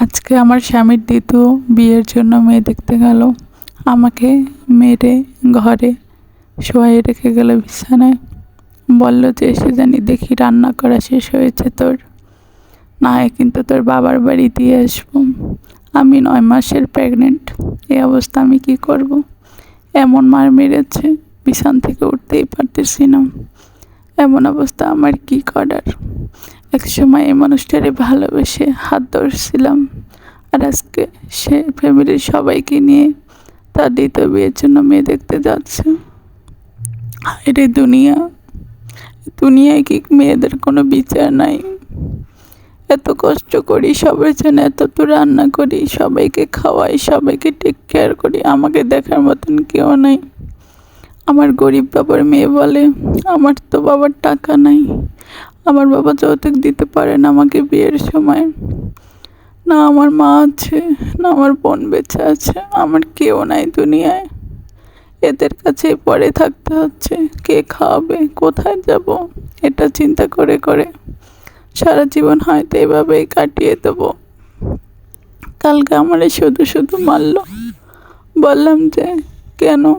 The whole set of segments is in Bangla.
আজকে আমার স্বামীর দ্বিতীয় বিয়ের জন্য মেয়ে দেখতে গেল। আমাকে মেরে ঘরে শোয়াই রেখে গেল বিছানায়। বলল যে এসে জানি দেখি রান্না করা শেষ হয়েছে তোর। না কিন্তু তোর বাবার বাড়ি দিয়ে আসব। আমি নয় মাসের প্রেগনেন্ট এই অবস্থা আমি কি করব। এমন মার মেরেছে, বিছান থেকে উঠতেই পারতেছি না। এমন অবস্থা আমার কি করার? এক সময় এই মানুষটারে ভালোবেসে হাত ধরছিলাম। আর আজকে সে ফ্যামিলির সবাইকে নিয়ে তার দ্বিতীয় বিয়ের জন্য মেয়ে দেখতে যাচ্ছে। এটা দুনিয়া, দুনিয়ায় কি মেয়েদের কোনো বিচার নাই? এত কষ্ট করি সবার জন্য এত তো রান্না করি, সবাইকে খাওয়াই, সবাইকে টেক কেয়ার করি, আমাকে দেখার মতন কেউ নাই। আমার গরিব বাবার মেয়ে বলে, আমার তো বাবার টাকা নাই। আমার বাবা যৌতুক দিতে পারে না আমাকে বিয়ের সময়। না আমার মা আছে, না আমার বোন বেঁচে আছে, আমার কেউ নাই দুনিয়ায়। এদের কাছে পরে থাকতে হচ্ছে, কে খাওয়াবে, কোথায় যাব, এটা চিন্তা করে করে। সারা জীবন হয়তো এভাবেই কাটিয়ে দেবো। কালকে আমারে শুধু শুধু মারল। বললাম যে, কেন?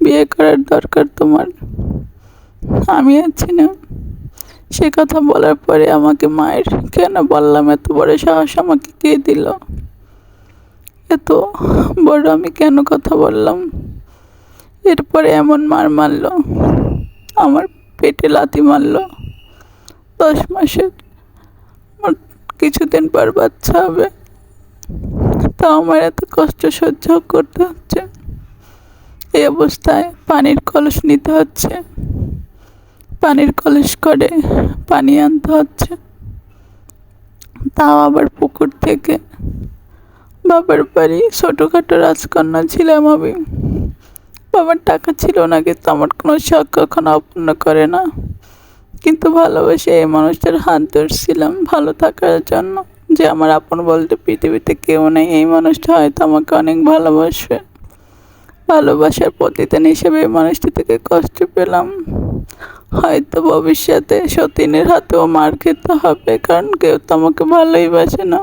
বিয়ে করার দরকার তোমার। আমি আছি না। সে কথা বলার পরে আমাকে মায়ের কেন বললাম? এত বড় সাহস আমাকে কে দিল? এত বড় আমি কেন কথা বললাম? এরপরে এমন মার মারলো। আমার পেটে লাথি মারলো। দশ মাসের আমার কিছুদিন পর বাচ্চা হবে। তাও আমার এত কষ্ট সহ্য করতে হচ্ছে। এই অবস্থায় পানির কলস নিতে হচ্ছে। পানির কলস করে পানি আনতে হচ্ছে। তাও আবার পুকুর থেকে। বাবার বাড়ি ছোটোখাটো রাজকন্যা ছিলাম আমি। বাবার টাকা ছিল না, কিন্তু আমার কোনো শখ কখনো অপূর্ণ করে না। কিন্তু ভালোবেসে এই মানুষটার হাত ধরছিলাম ভালো থাকার জন্য। যে আমার আপন বলতে পৃথিবীতে কেউ নেই, এই মানুষটা হয়তো আমাকে অনেক ভালোবাসবে। ভালোবাসার প্রতিদান হিসেবে এই মানুষটি থেকে কষ্ট পেলাম। হয়তো ভবিষ্যতে সতীনের হাতেও মার খেতে হবে কারণ কেউ তো আমাকে ভালোই বাসে না।